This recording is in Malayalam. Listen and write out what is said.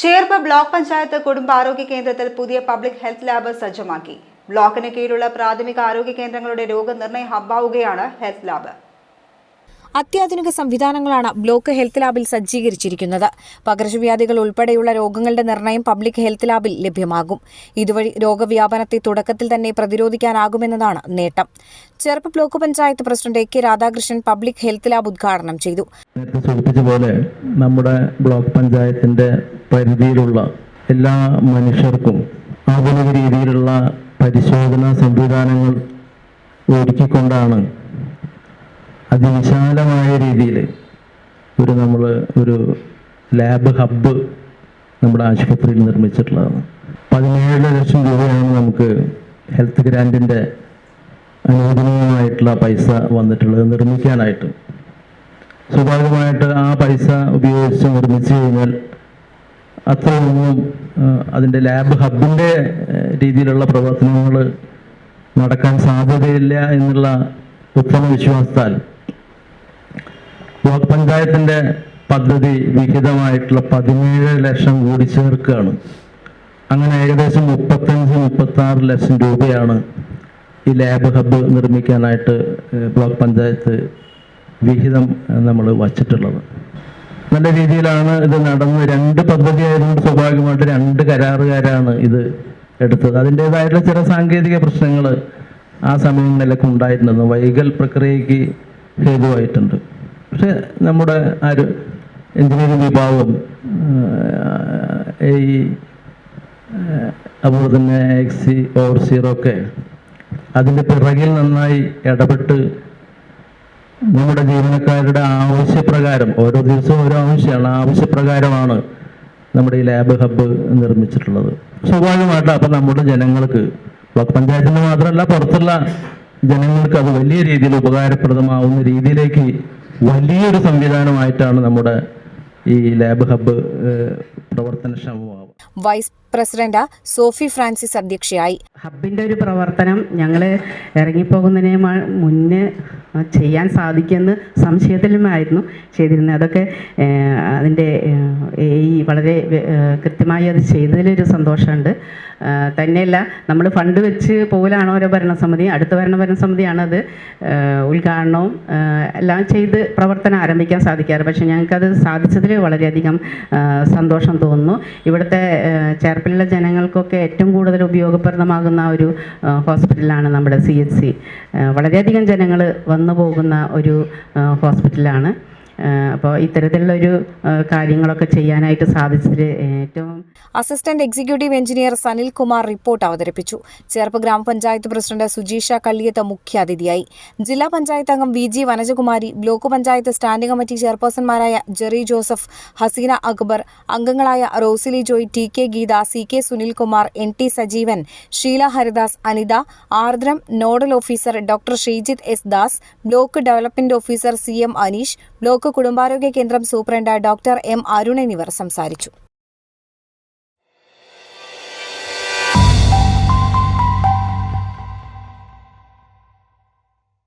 ചേർപ്പ് ബ്ലോക്ക് പഞ്ചായത്ത് കുടുംബാരോഗ്യ കേന്ദ്രത്തിൽ പുതിയ പബ്ലിക് ഹെൽത്ത് ലാബ് സജ്ജമാക്കി. ബ്ലോക്കിന് കീഴിലുള്ള പ്രാഥമിക ആരോഗ്യ കേന്ദ്രങ്ങളുടെ രോഗനിർണയ ഹബ്ബാവുകയാണ് ഹെൽത്ത് ലാബ്. അത്യാധുനിക സംവിധാനങ്ങളാണ് ബ്ലോക്ക് ഹെൽത്ത് ലാബിൽ സജ്ജീകരിച്ചിരിക്കുന്നത്. പകർച്ചവ്യാധികൾ ഉൾപ്പെടെയുള്ള രോഗങ്ങളുടെ നിർണയം പബ്ലിക് ഹെൽത്ത് ലാബിൽ ലഭ്യമാകും. ഇതുവഴി രോഗവ്യാപനത്തെ തുടക്കത്തിൽ തന്നെ പ്രതിരോധിക്കാനാകുമെന്നതാണ് നേട്ടം. Cherpu block panchayat president A K Radhakrishnan public health lab ഉദ്ഘാടനം ചെയ്തു. നേരത്തെ സൂചിപ്പിച്ച പോലെ നമ്മുടെ ബ്ലോക്ക് പഞ്ചായത്തിന്റെ പരിധിയിലുള്ള എല്ലാ മനുഷ്യർക്കും ആധുനിക രീതിയിലുള്ള പരിശോധനാ സംവിധാനങ്ങൾ ഒരുക്കിക്കൊണ്ടാണ് അതിവിശാലമായ രീതിയിൽ ഒരു നമ്മൾ ഒരു ലാബ് ഹബ്ബ് നമ്മുടെ ആശുപത്രിയിൽ നിർമ്മിച്ചിട്ടുള്ളതാണ്. പതിനേഴ് ലക്ഷം രൂപയാണ് നമുക്ക് ഹെൽത്ത് ഗ്രാന്റിന്റെ അനുവദനീയമായിട്ടുള്ള പൈസ വന്നിട്ടുള്ളത് നിർമ്മിക്കാനായിട്ട്. സ്വാഭാവികമായിട്ട് ആ പൈസ ഉപയോഗിച്ച് നിർമ്മിച്ചു കഴിഞ്ഞാൽ അത്രയൊന്നും അതിന്റെ ലാബ് ഹബിന്റെ രീതിയിലുള്ള പ്രവർത്തനങ്ങൾ നടക്കാൻ സാധ്യതയില്ല എന്നുള്ള ഉത്തമ വിശ്വാസത്താൽ ബ്ലോക്ക് പഞ്ചായത്തിന്റെ പദ്ധതി വിഹിതമായിട്ടുള്ള പതിനേഴ് ലക്ഷം കൂടി ചേർക്കുകയാണ്. അങ്ങനെ ഏകദേശം മുപ്പത്തഞ്ച് മുപ്പത്തി ആറ് ലക്ഷം രൂപയാണ് ഈ ലാബ് ഹബ്ബ് നിർമ്മിക്കാനായിട്ട് ബ്ലോക്ക് പഞ്ചായത്ത് വിഹിതം നമ്മൾ വച്ചിട്ടുള്ളത്. നല്ല രീതിയിലാണ് ഇത് നടന്നത് രണ്ട് പദ്ധതി ആയതുകൊണ്ട് സ്വാഭാവികമായിട്ട് രണ്ട് കരാറുകാരാണ് ഇത് എടുത്തത്. അതിന്റെതായിട്ടുള്ള ചില സാങ്കേതിക പ്രശ്നങ്ങൾ ആ സമയങ്ങളിലൊക്കെ ഉണ്ടായിട്ടുണ്ടെന്ന് വൈകൽ പ്രക്രിയക്ക് ഹേതുവായിട്ടുണ്ട്. പക്ഷെ നമ്മുടെ ആര് എഞ്ചിനീയറിംഗ് വിഭാഗം ഈ അതുപോലെ തന്നെ എക്സി ഓവർസീറൊക്കെ അതിന്റെ പിറകിൽ നന്നായി ഇടപെട്ട് നമ്മുടെ ജീവനക്കാരുടെ ആവശ്യപ്രകാരം ഓരോ ദിവസവും ഓരോ ആവശ്യമാണ്. ആവശ്യപ്രകാരമാണ് നമ്മുടെ ഈ ലാബ് ഹബ്ബ് നിർമ്മിച്ചിട്ടുള്ളത്. സ്വാഭാവികമായിട്ട് അപ്പം നമ്മുടെ ജനങ്ങൾക്ക് ബ്ലോക്ക് പഞ്ചായത്തിന് മാത്രമല്ല പുറത്തുള്ള ജനങ്ങൾക്ക് അത് വലിയ രീതിയിൽ ഉപകാരപ്രദമാവുന്ന രീതിയിലേക്ക് വലിയൊരു സംവിധാനമായിട്ടാണ് നമ്മുടെ ഈ ലാബ് ഹബ്ബ് പ്രവർത്തനക്ഷമമാവുക. വൈസ് പ്രസിഡന്റ് സോഫി ഫ്രാൻസിസ് അധ്യക്ഷയായി. ഹബ്ബിന്റെ ഒരു പ്രവർത്തനം ഞങ്ങൾ ഇറങ്ങിപ്പോകുന്നതിന് മുന്നേ ചെയ്യാൻ സാധിക്കുമെന്ന് സംശയത്തിലുമായിരുന്നു. ചെയ്തിരുന്നത് അതൊക്കെ അതിന്റെ ഈ വളരെ കൃത്യമായി അത് ചെയ്തതിലൊരു സന്തോഷമുണ്ട്. തന്നെയല്ല നമ്മൾ ഫണ്ട് വെച്ച് പോകലാണ് ഓരോ ഭരണസമിതി? അടുത്ത ഭരണ ഭരണസമിതിയാണ് അത് ഏഹ്, ഉദ്ഘാടനവും എല്ലാം ചെയ്ത് പ്രവർത്തനം ആരംഭിക്കാൻ സാധിക്കാറ്. പക്ഷേ ഞങ്ങൾക്കത് സാധിച്ചതിൽ വളരെയധികം സന്തോഷം തോന്നുന്നു. ഇവിടുത്തെ ചേർപ്പിലുള്ള ജനങ്ങൾക്കൊക്കെ ഏറ്റവും കൂടുതൽ ഉപയോഗപ്രദമാകുന്ന ഒരു ഹോസ്പിറ്റലാണ് നമ്മുടെ സി എച്ച് സി. വളരെയധികം ജനങ്ങൾ വന്നു പോകുന്ന ഒരു ഹോസ്പിറ്റലാണ്. അപ്പോൾ ഇത്തരത്തിലുള്ളൊരു കാര്യങ്ങളൊക്കെ ചെയ്യാനായിട്ട് സാധിച്ചതിൽ ഏറ്റവും assistant executive engineer Sanil Kumar report അവതരിപ്പിച്ചു. ചേർപ്പ് ഗ്രാമപഞ്ചായത്ത് പ്രസിഡന്റ് സുജീഷ കല്ലിയത്ത് മുഖ്യാതിഥിയായി. ജില്ലാ പഞ്ചായത്ത് അംഗം V G Vanajakumari block panchayat standing committee ചെയർപേഴ്സൺമാരായ Jerry Joseph Haseena Akbar അംഗങ്ങളായ Rosily Joy T K Geetha C K Sunilkumar N T Sajeevan Sheela Haridas Anitha Ardram nodal officer doctor Sreejith S Das block development officer C M Aneesh block കുടുംബാരോഗ്യ കേന്ദ്രം സൂപ്രണ്ട് ഡോക്ടർ എം അരുൺ എന്നിവർ സംസാരിച്ചു